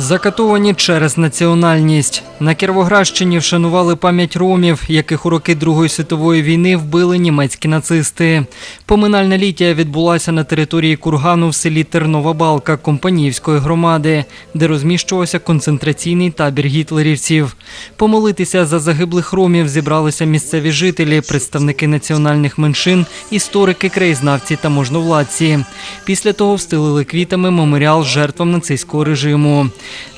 Закатовані через національність. На Кіровоградщині вшанували пам'ять ромів, яких у роки Другої світової війни вбили німецькі нацисти. Поминальна літія відбулася на території кургану в селі Тернова Балка Компаніївської громади, де розміщувався концентраційний табір гітлерівців. Помолитися за загиблих ромів зібралися місцеві жителі, представники національних меншин, історики, краєзнавці та можновладці. Після того встелили квітами меморіал жертвам нацистського режиму.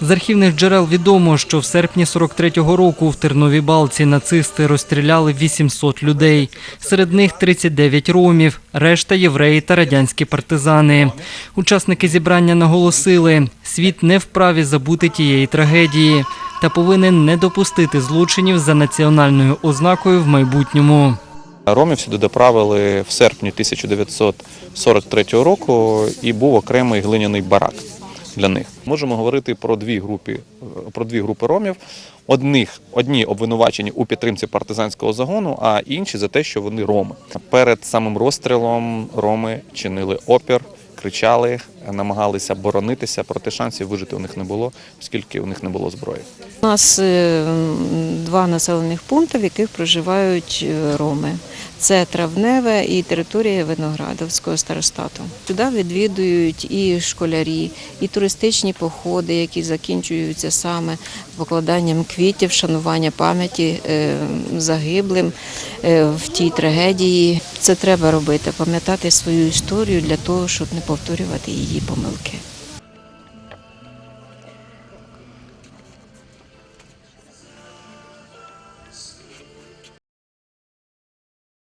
З архівних джерел відомо, що в серпні 43-го року в Терновій Балці нацисти розстріляли 800 людей. Серед них 39 ромів, решта євреї та радянські партизани. Учасники зібрання наголосили, світ не вправі забути тієї трагедії та повинен не допустити злочинів за національною ознакою в майбутньому. Ромів сюди доправили в серпні 1943 року і був окремий глиняний барак для них. Можемо говорити про дві групи, про дві групи ромів. Одних одні обвинувачені у підтримці партизанського загону, а інші за те, що вони роми. Перед самим розстрілом роми чинили опір, кричали, намагалися боронитися, проте шансів вижити у них не було, оскільки у них не було зброї. У нас е, два населених пункти, в яких проживають е, роми. Це Травневе і територія Виноградовського старостату. Сюди відвідують і школярі, і туристичні походи, які закінчуються саме покладанням квітів, шанування пам'яті е, загиблим в тій трагедії. Це треба робити, пам'ятати свою історію для того, щоб не повторювати її помилки.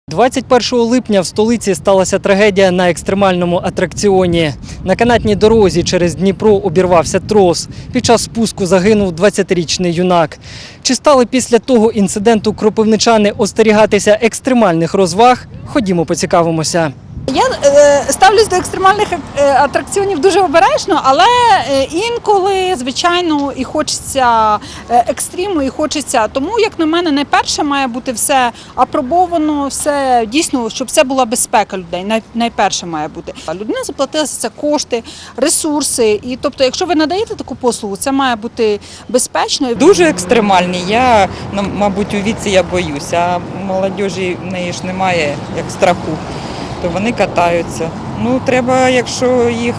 21 липня в столиці сталася трагедія на екстремальному атракціоні. На канатній дорозі через Дніпро обірвався трос. Під час спуску загинув 20-річний юнак. Чи стали після того інциденту кропивничани остерігатися екстремальних розваг? Ходімо, поцікавимося. Я е, ставлюсь до екстремальних е, атракціонів дуже обережно, але е, інколи, звичайно, і хочеться екстриму, і хочеться. Тому, як на мене, найперше має бути все апробовано, все дійсно, щоб це була безпека людей. Найперше має бути. Людина заплатила за це кошти, ресурси. І тобто, якщо ви надаєте таку послугу, це має бути безпечно. Дуже екстремальні. Я, ну, мабуть, у віці я боюся, а молодіжі в неї ж немає як страху, то вони катаються. Ну, треба, якщо їх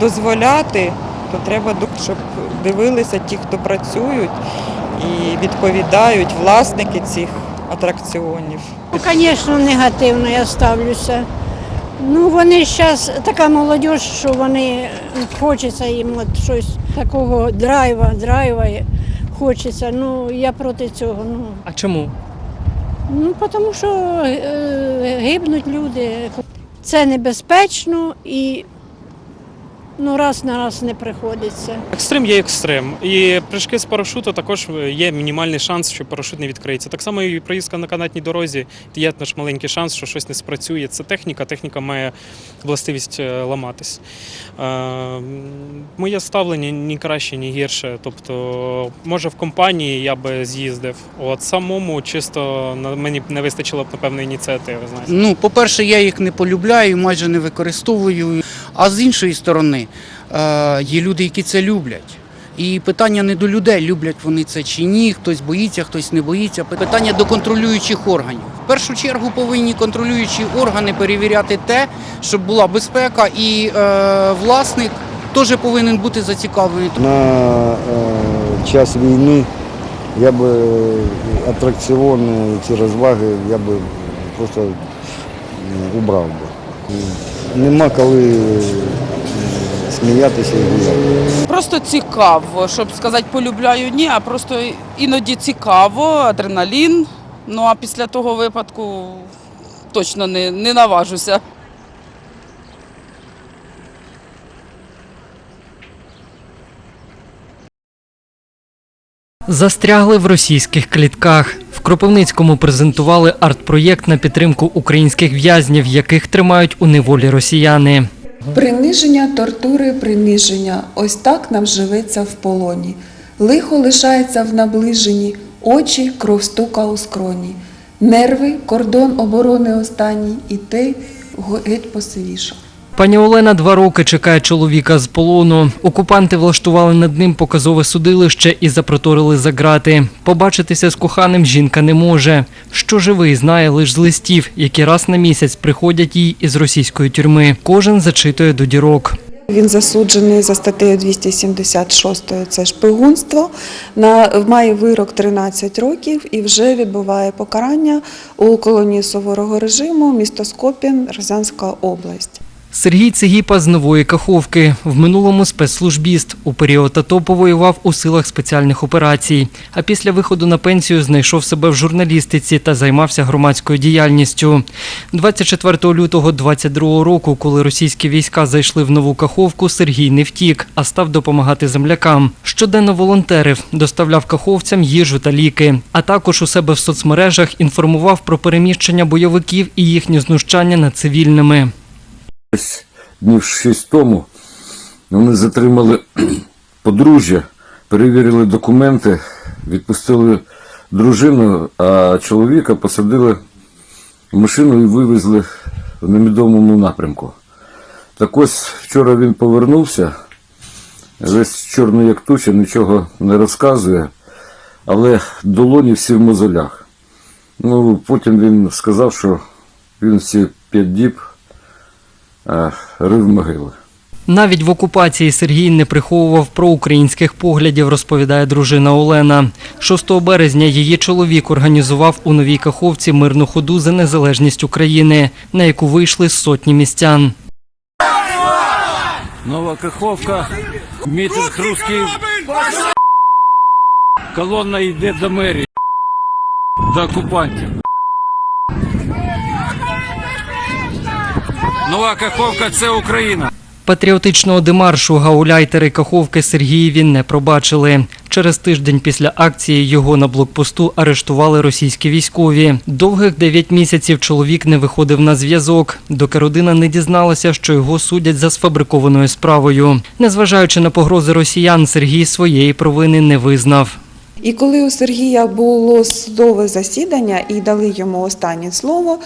дозволяти, то треба, щоб дивилися ті, хто працюють і відповідають власники цих атракціонів. Ну, звісно, негативно я ставлюся. Ну, вони зараз така молодь, що вони хочеться їм от щось такого драйва, драйва хочеться. Ну, я проти цього. Ну, А чому? Ну тому що е, гибнуть люди. Це небезпечно і ну, раз на раз не приходиться. Екстрим є екстрим. І прыжки з парашуту також є мінімальний шанс, що парашут не відкриється. Так само і проїздка на канатній дорозі є теж маленький шанс, що щось не спрацює. Це техніка, техніка має властивість е, ламатись. Е, Моє ставлення ні краще, ні гірше. Тобто, може, в компанії я би з'їздив. От самому чисто на мені б не вистачило б напевно ініціативи. Знаєте. Ну, по-перше, я їх не полюбляю, майже не використовую. А з іншої сторони, е, є люди, які це люблять. І питання не до людей, люблять вони це чи ні, хтось боїться, хтось не боїться. Питання до контролюючих органів. В першу чергу повинні контролюючі органи перевіряти те, щоб була безпека, і е, власник теж повинен бути зацікавлений. На е, час війни я би е, атракціони, ці розваги я би просто е, убрав би. Нема коли е, сміятися і гуляти. Просто цікаво, щоб сказати полюбляю ні, а просто іноді цікаво, адреналін. Ну а після того випадку точно не, не наважуся. Застрягли в російських клітках. Кропивницькому презентували арт-проєкт на підтримку українських в'язнів, яких тримають у неволі росіяни. Приниження, тортури, приниження. Ось так нам живеться в полоні. Лихо лишається в наближенні, очі, кров стука у скроні. Нерви, кордон оборони останній, і ти геть посивішав. Пані Олена два роки чекає чоловіка з полону. Окупанти влаштували над ним показове судилище і запроторили за грати. Побачитися з коханим жінка не може. Що живий, знає лише з листів, які раз на місяць приходять їй із російської тюрми. Кожен зачитує до дірок. Він засуджений за статтею 276, це шпигунство. На, має вирок 13 років і вже відбуває покарання у колонії суворого режиму, місто Скопін, Рязанська область. Сергій Цегіпа з нової Каховки. В минулому спецслужбіст. У період АТО повоював у силах спеціальних операцій. А після виходу на пенсію знайшов себе в журналістиці та займався громадською діяльністю. 24 лютого 22 року, коли російські війська зайшли в нову Каховку, Сергій не втік, а став допомагати землякам. Щоденно волонтерив, доставляв каховцям їжу та ліки. А також у себе в соцмережах інформував про переміщення бойовиків і їхнє знущання над цивільними. Десь днів шість тому вони затримали подружжя, перевірили документи, відпустили дружину, а чоловіка посадили в машину і вивезли в невідомому напрямку. Так ось вчора він повернувся, весь чорний як туча, нічого не розказує, але долоні всі в мозолях. Ну, потім він сказав, що він всі п'ять діб рив могили. Навіть в окупації Сергій не приховував проукраїнських поглядів, розповідає дружина Олена. 6 березня її чоловік організував у Новій Каховці мирну ходу за незалежність України, на яку вийшли сотні містян. Нова Каховка, мітинг русський. Колонна йде до мерії, до окупантів. Нова Каховка це Україна. Патріотичного демаршу гауляйтери Каховки Сергієві не пробачили. Через тиждень після акції його на блокпосту арештували російські військові. Довгих 9 місяців чоловік не виходив на зв'язок, доки родина не дізналася, що його судять за сфабрикованою справою. Незважаючи на погрози росіян, Сергій своєї провини не визнав. І коли у Сергія було судове засідання і дали йому останнє слово,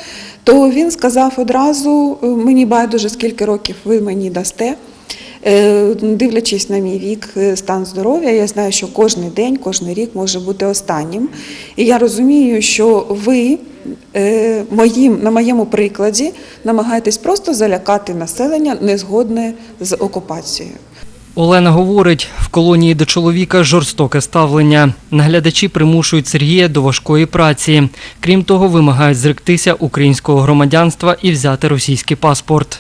то він сказав одразу: мені байдуже, скільки років ви мені дасте. Е, Дивлячись на мій вік, е, стан здоров'я, я знаю, що кожен день, кожен рік може бути останнім. І я розумію, що ви е, моїм, на моєму прикладі намагаєтесь просто залякати населення, не згодне з окупацією. Олена говорить, в колонії до чоловіка жорстоке ставлення. Наглядачі примушують Сергія до важкої праці. Крім того, вимагають зректися українського громадянства і взяти російський паспорт.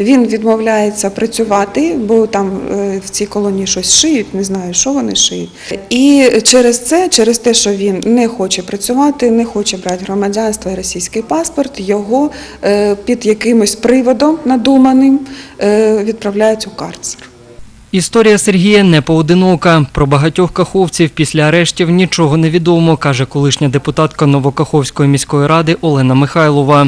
Він відмовляється працювати, бо там е, в цій колонії щось шиють, не знаю, що вони шиють. І через це, через те, що він не хоче працювати, не хоче брати громадянство і російський паспорт, його е, під якимось приводом надуманим е, відправляють у карцер. Історія Сергія не поодинока. Про багатьох каховців після арештів нічого не відомо, каже колишня депутатка Новокаховської міської ради Олена Михайлова.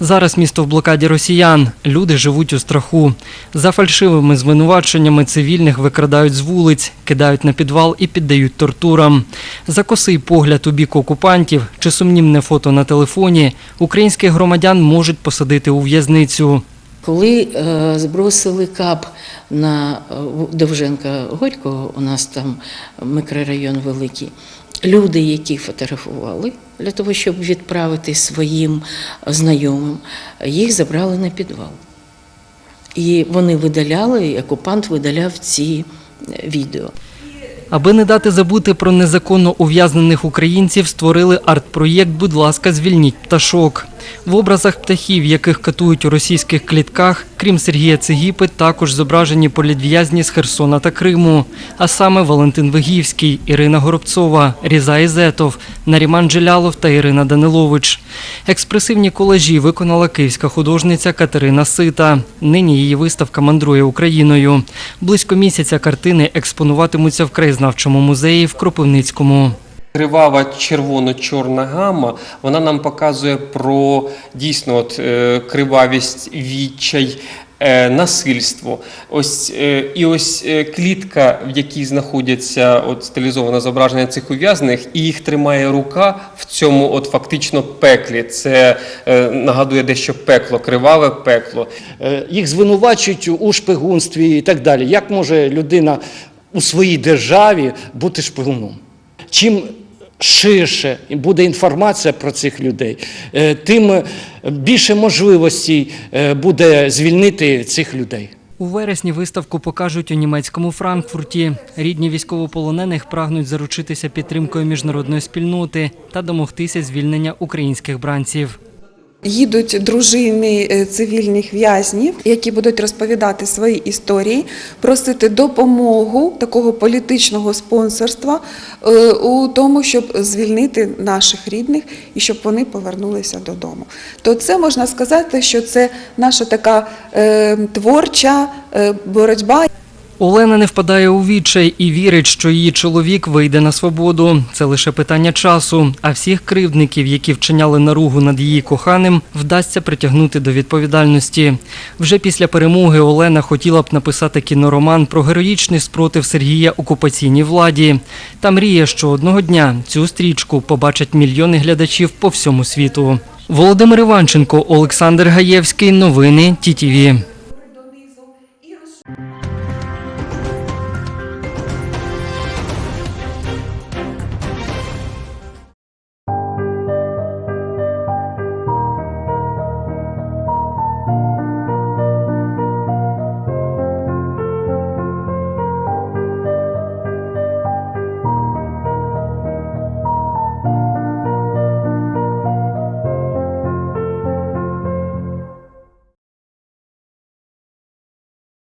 Зараз місто в блокаді росіян. Люди живуть у страху. За фальшивими звинуваченнями цивільних викрадають з вулиць, кидають на підвал і піддають тортурам. За косий погляд у бік окупантів чи сумнівне фото на телефоні українських громадян можуть посадити у в'язницю. Коли е, збросили кап на е, Довженка Горького, у нас там мікрорайон великий, люди, які фотографували для того, щоб відправити своїм знайомим, їх забрали на підвал. І вони видаляли, і окупант видаляв ці е, відео. Аби не дати забути про незаконно ув'язнених українців, створили арт-проєкт Будь ласка, звільніть пташок. В образах птахів, яких катують у російських клітках, крім Сергія Цегіпи, також зображені політв'язні з Херсона та Криму, а саме Валентин Вигівський, Ірина Горобцова, Різа Ізетов, Наріман Джелялов та Ірина Данилович. Експресивні колажі виконала київська художниця Катерина Сита. Нині її виставка мандрує Україною. Близько місяця картини експонуватимуться в краєзнавчому музеї в Кропивницькому. Кривава червоно-чорна гама, вона нам показує про дійсно от, е, кривавість, відчай, е, насильство. Ось е, і ось клітка, в якій знаходяться от стилізоване зображення цих ув'язнених, і їх тримає рука в цьому от фактично пеклі. Це нагадує дещо пекло, криваве пекло. Їх звинувачують у шпигунстві і так далі. Як може людина у своїй державі бути шпигуном? Чим ширше буде інформація про цих людей, е, тим більше можливостей е, буде звільнити цих людей. У вересні виставку покажуть у німецькому Франкфурті. Рідні військовополонених прагнуть заручитися підтримкою міжнародної спільноти та домогтися звільнення українських бранців. Їдуть дружини е, цивільних в'язнів, які будуть розповідати свої історії, просити допомогу такого політичного спонсорства е, у тому, щоб звільнити наших рідних і щоб вони повернулися додому. То це можна сказати, що це наша така е, творча боротьба. Олена не впадає у відчай і вірить, що її чоловік вийде на свободу. Це лише питання часу. А всіх кривдників, які вчиняли наругу над її коханим, вдасться притягнути до відповідальності. Вже після перемоги Олена хотіла б написати кінороман про героїчний спротив Сергія окупаційній владі. Та мріє, що одного дня цю стрічку побачать мільйони глядачів по всьому світу. Володимир Іванченко, Олександр Гаєвський. Новини ТІТІВІ.